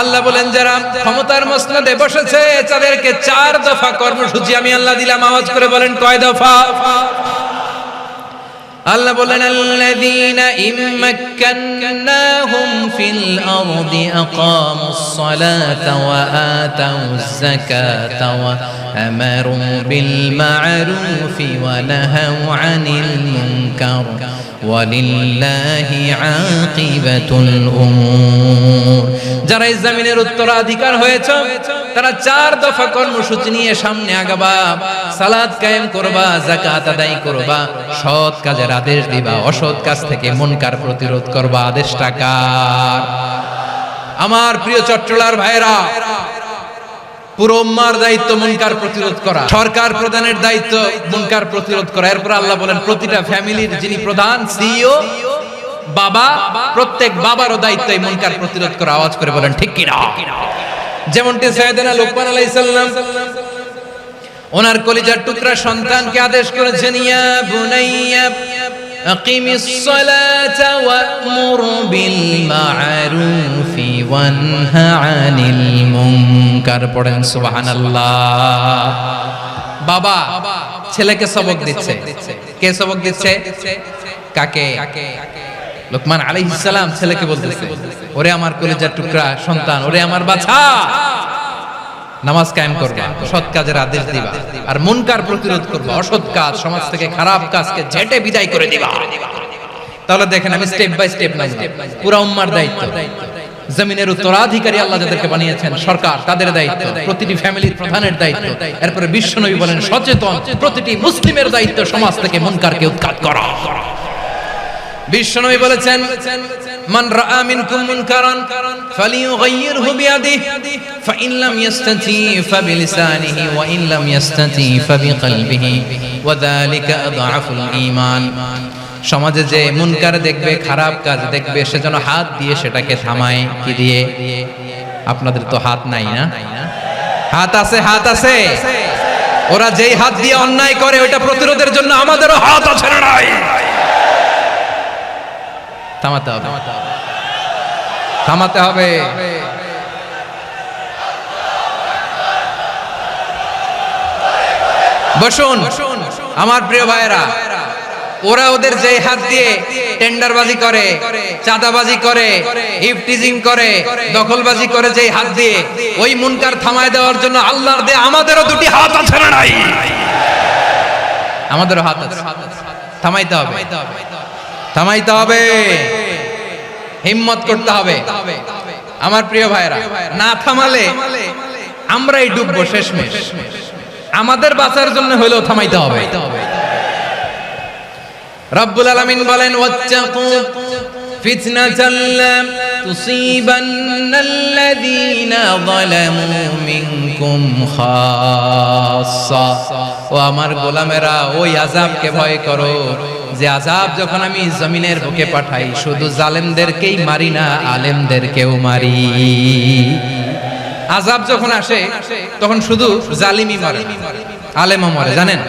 আল্লাহ বলেন, যারা ক্ষমতার মসনদে বসেছে, তাদেরকে চার দফা কর্মসূচি আমি আল্লাহ দিলাম। আওয়াজ করে বলেন, কয় দফা? আল্লাহ বলেন, আল্লাযীনা ইম্মাক্কান্নাহুম ফিল আরদি আকামুস সালাতা ওয়া আতাউজ যাকাতা ওয়া আমারু বিল মা'রুফি ওয়া নাহাউ আনিল মুনকার। ওয়ালিল্লাহি আকিবাতুল উমুর। যারা এই জমিনের উত্তরাধিকার হয়েছে, তারা চার দফা কর্মসূচি নিয়ে সামনে আগাবা। সালাদ কায়েম করবা, যাকাত আদায় করবা, সৎ কাজের আদেশ দিবা, অসৎ কাজ থেকে মনকার প্রতিরোধ করবা। আদেশ টাকার আমার প্রিয় চট্টলার ভাইরা পুরো উম্মার দায়িত্ব মুনকার প্রতিরোধ করা। সরকার প্রধানের দায়িত্ব মুনকার প্রতিরোধ করা। এরপর আল্লাহ বলেন, প্রতিটা ফ্যামিলির যিনি প্রধান, সিইও বাবা, প্রত্যেক বাবারও দায়িত্ব এই মুনকার প্রতিরোধ করা আওয়াজ করে বলেন, ঠিক কিনা যেমনটি সাইয়েদনা লোকমান আলাইহিস সালাম ওনার কলিজার টুকরা সন্তানকে আদেশ করেছেন, ইয়া বুনাইয়া, আকিমিস সালাতা ওয়া'মুর বিল মা'রুফি ওয়ানহা আনিল মুনকার। পড়েন, সুবহানাল্লাহ। বাবা, ছেলেকে সবক দিচ্ছে। কে সবক দিচ্ছে? কাকে? লোকমান আলাইহিস সালাম ছেলেকে বলতেছে, ওরে আমার কলিজার টুকরা, সন্তান, ওরে আমার বাছা। নামাজ কায়েম করবা, সৎ কাজের আদেশ দিবা আর মুনকার প্রতিরোধ করবা, অসৎ কাজ, সমাজ থেকে খারাপ কাজকে ঝেটে বিদায় করে দিবা। তাহলে দেখেন আমি স্টেপ বাই স্টেপ নাম পুরা উম্মার দায়িত্ব। জমিনের উত্তরাধিকারী আল্লাহ যাদেরকে বানিয়েছেন, সরকার, তাদের দায়িত্ব। প্রতিটি ফ্যামিলির প্রধানের দায়িত্ব। এরপরে বিশ্বনবী বলেন, সচেতন, প্রতিটি মুসলিমের দায়িত্ব সমাজ থেকে মুনকারকে উৎখাত করা। বিশ্বনবী বলেছেন, মান রাআ মিনকুম মুনকারান ফালিয়ুগাইয়িরহু বিয়াদিহি, ফাইন লাম ইয়াস্তাতি ফাবিলিসানিহি ওয়া ইন লাম ইয়াস্তাতি ফাবিকলবিহি ওয়া যালিকা আযআফুল ঈমান। সমাজে যে মুনকার দেখবে, খারাপ কাজ দেখবে, সে যেন হাত দিয়ে সেটাকে থামায়, কি দিয়ে? আপনাদের তো হাত নাই না? হাত আছে হাত আছে। ওরা যেই হাত দিয়ে অন্যায় করে, ওইটা প্রতিরোধের জন্য আমাদেরও হাত আছে না নাই? থামাতে হবে। থামাতে হবে। বসুন, আমার প্রিয় ভাইয়েরা, ওরা ওদের যে হাত দিয়ে টেন্ডারবাজি করে, চাঁদাবাজি করে ইফটিজিং করে, দখলবাজি করে যে হাত দিয়ে, ওই মুনকার থামায় দেওয়ার জন্য আল্লাহর দে আমাদেরও দুটি হাত আছে নাই? আমাদেরও হাত আছে। থামাইতে হবে। থামাইতে হবে। হিম্মত করতে হবে। আমার প্রিয় ভাইরা না থামালে আমরাই ডুববো শেষমেশ। আমাদের বাঁচার জন্য হলেও থামাইতে হবে। রব্বুল আলামিন বলেন, ওয়াত্তাকু ফিতনাতাল তুসিবান্নাল্লাযীনা যালামু মিনকুম খাসসা। ও আমার গোলামেরা, ওই আযাবকে ভয় করো। যে আযাব যখন আমি জমিনের বুকে পাঠাই, শুধু জালেমদেরকেই মারি না, আলেমদেরকেও মারি। আযাব যখন আসে, তখন শুধু জালিমি মারে, আলেমও মরে, জানেন?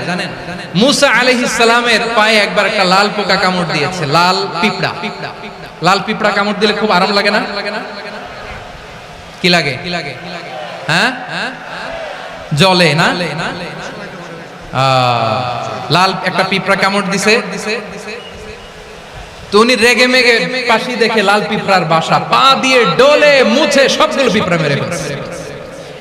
মুসা আলাইহিস সালামের পায়ে একবার একটা লাল পোকা কামড় দিয়েছে, লাল পিঁপড়া। লাল পিঁপড়া কামড় দিলে খুব আরাম লাগে না? কি লাগে? হ্যাঁ? জলে না? লাল একটা পিঁপড়া কামড় দিছে। তো উনি রেগে মেগে পাশি দেখে লাল পিঁপড়ার বাসা পা দিয়ে ডলে মুছে সবগুলো পিঁপড়া মেরে ফেলছে।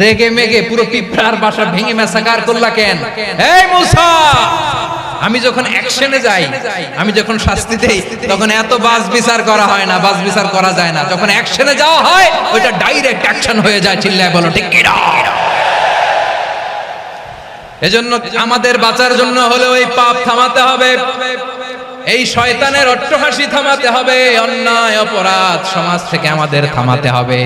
রেগে মেগে পুরো পিঁপড়ার বাসা ভেঙে মেসাকার করলা কেন? এই মুসা! আমি যখন অ্যাকশনে যাই, আমি যখন শাস্তি দেই, তখন এত বাস বিচার করা হয় না, বাস বিচার করা যায় না। যখন অ্যাকশনে যাওয়া হয়, ওইটা ডাইরেক্ট অ্যাকশন হয়ে যায়, চিল্লায় বলো, ঠিক কিনা? এজন্য আমাদের বাঁচার জন্য হলে ওই পাপ থামাতে হবে। এই শয়তানের অট্টহাসি থামাতে হবে, অন্যায় অপরাধ সমাজ থেকে আমাদের থামাতে হবে।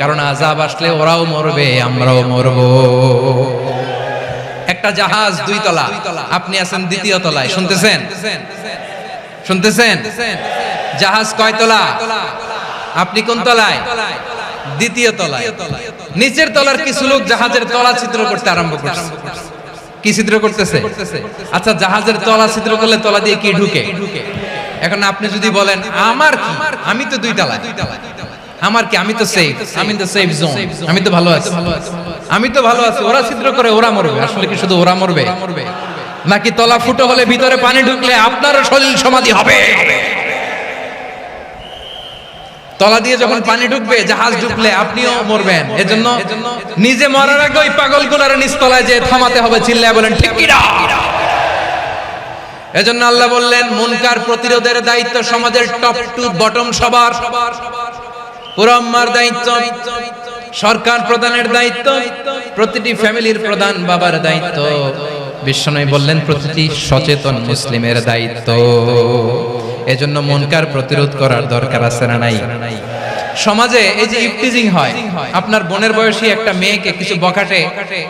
কারণ আজাব আসলে ওরাও মরবে, আমরাও মরব। একটা জাহাজ দুই তলা আপনি আছেন দ্বিতীয় তলায়, শুনতেছেন? শুনতেছেন? জাহাজ কয় তলা? আপনি কোন তলায়? দ্বিতীয় তলায়। নিচের তলার কিছু লোক জাহাজের তলা চিত্র করতে আরম্ভ করছে। কি ছিদ্র করতেছে? আচ্ছা জাহাজের তলা ছিদ্র করলে তলা দিয়ে কি ঢুকে? এখন আপনি যদি বলেন, আমার কি? আমি তো দুই তলায়। আমার কি? আমি তো সেফ আমি তো সেফ জোন আমি তো ভালো আছি। আমি তো ভালো আছি। ওরা ছিদ্র করে, ওরা মরবে। আসলে কি শুধু ওরা মরবে? নাকি তলা ফুটো হলে ভিতরে পানি ঢুকলে আপনারও শরীর সমাধি হবে? তলা দিয়ে যখন পানি ঢুকবে জাহাজ ঢুকলে আপনিও মরবেন। এজন্য নিজে মরার আগে ওই পাগলগুলার নিস্তলায় যে থামাতে হবে চিল্লায় বলেন ঠিক কিনা এজন্য আল্লাহ বললেন মুনকার প্রতিরোধের দায়িত্ব সমাজের টপ টু বটম সবার। পুরো আম্মার দায়িত্ব সরকার প্রধানের দায়িত্ব প্রতিটি ফ্যামিলির প্রধান বাবার দায়িত্ব। বিশ্বনয় বললেন প্রতিটি সচেতন মুসলিমের দায়িত্ব। এজন্য মনকার প্রতিরোধ করার দরকার আছে না নাই? সমাজে এই যে ইফটিজিং হয়, আপনার বোনের বয়সী একটা মেয়েকে কিছু বকাটে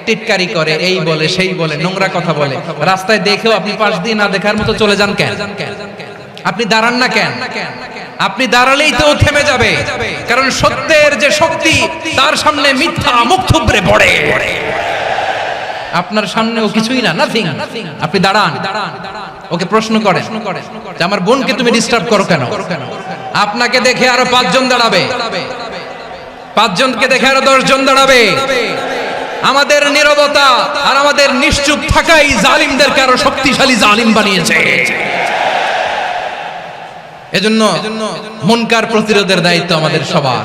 টিটকারি করে, এই বলে, সেই বলে, নোংরা কথা বলে, রাস্তায় দেখেও আপনি পাশ দিয়ে না দেখার মতো চলে যান কেন? আপনি দাঁড়ান না কেন? আপনি দাঁড়ালেই তো থেমে যাবে, কারণ সত্যের যে শক্তি, তার সামনে মিথ্যা মুখ থুবড়ে পড়ে। আপনার সামনেও কিছুই না নাথিং আপনি দাঁড়ান। ওকে প্রশ্ন করেন যে আমার বোনকে তুমি ডিস্টার্ব করো কেন? আপনাকে দেখে আরও পাঁচজন দাঁড়াবে। পাঁচজনকে দেখে আরও দশজন দাঁড়াবে। আমাদের নীরবতা আর আমাদের নিশ্চুপ থাকাই জালিমদেরকে আরও শক্তিশালী জালিম বানিয়েছে। এজন্য মনকার প্রতিরোধের দায়িত্ব আমাদের সবার।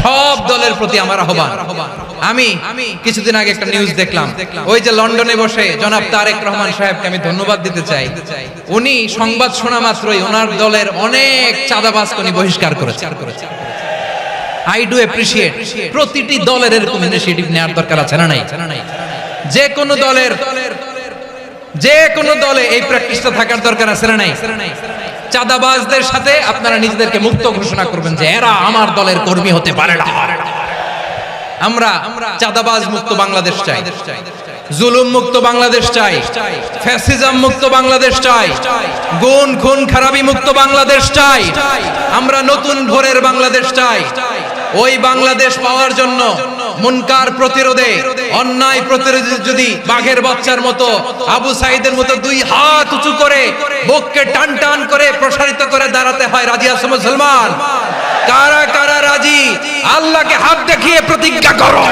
সব দলের প্রতি আমার আহ্বান। আমি কিছুদিন আগে একটা নিউজ দেখলাম। ওই যে লন্ডনে বসে জনাব তারেক রহমান সাহেবকে আমি ধন্যবাদ দিতে চাই। উনি সংবাদ শোনা মাত্রই ওনার দলের অনেক চাঁদাবাজ উনি বহিষ্কার করেছে। আই ডু এপ্রিসিয়েট প্রতিটি দলের এরকম ইনিশিয়েটিভ নেওয়ার দরকার আছে না নাই? যে কোনো দলের যে কোনো দলে এই প্র্যাকটিসটা থাকার দরকার আছে না নাই? চাঁদাবাজদের সাথে আপনারা নিজেদেরকে মুক্ত ঘোষণা করবেন যে এরা আমার দলের কর্মী হতে পারে না। আমরা চাঁদাবাজ মুক্ত বাংলাদেশ চাই। জুলুম মুক্ত বাংলাদেশ চাই। ফ্যাসিজম মুক্ত বাংলাদেশ চাই। গুণ, খুন, খারাপি মুক্ত বাংলাদেশ চাই। আমরা নতুন ভোরের বাংলাদেশ চাই। ওই বাংলাদেশ পাওয়ার জন্য মুনকার প্রতিরোধে, অন্যায় প্রতিরোধে যদি বাঘের বাচ্চার মতো আবু সাইদের মতো দুই হাত উঁচু করে বুককে টান টান করে প্রসারিত করে দাঁড়াতে হয় রাজিয়া মুসলমান? কারা কারা রাজি? আল্লাহকে হাত দেখিয়ে প্রতিজ্ঞা করো।